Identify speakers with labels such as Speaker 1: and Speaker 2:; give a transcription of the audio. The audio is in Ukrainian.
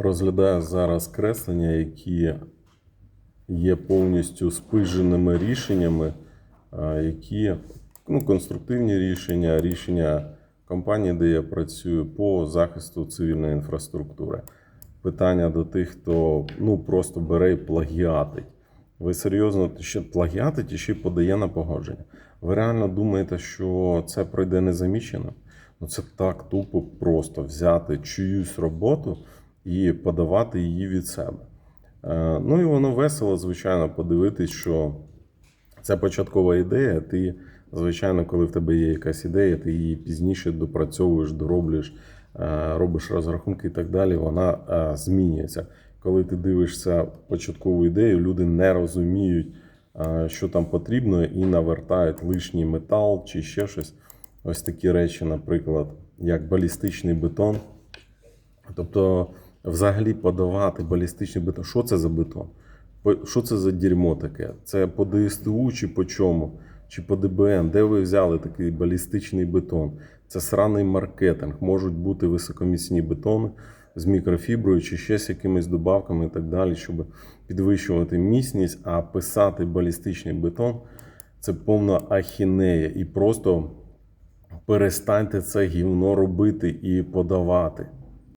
Speaker 1: Розглядаю зараз креслення, які є повністю спиженими рішеннями, які ну, конструктивні рішення, рішення компанії, де я працюю по захисту цивільної інфраструктури. Питання до тих, хто ну, просто бере і плагіатить. Ви серйозно ще плагіатить і ще подає на погодження. Ви реально думаєте, що це пройде незамічено? Ну це так тупо просто взяти чиюсь роботу і подавати її від себе. Е, Ну і воно весело, звичайно, подивитись, що це початкова ідея. Ти, звичайно, коли в тебе є якась ідея, ти її пізніше допрацьовуєш, дороблюєш, е, робиш розрахунки і так далі. Вона е, змінюється. Коли ти дивишся початкову ідею, люди не розуміють, що там потрібно, і навертають лишній метал чи ще щось. Ось такі речі, наприклад, як балістичний бетон. Тобто, взагалі подавати балістичний бетон. Що це за бетон? Що це за дерьмо таке? Це по ДСТУ чи по чому? Чи по ДБН? Де ви взяли такий балістичний бетон? Це сраний маркетинг. Можуть бути високоміцні бетони з мікрофіброю чи ще з якимись добавками і так далі, щоб підвищувати міцність, а писати балістичний бетон це повна ахінея. І просто перестаньте це гівно робити і подавати.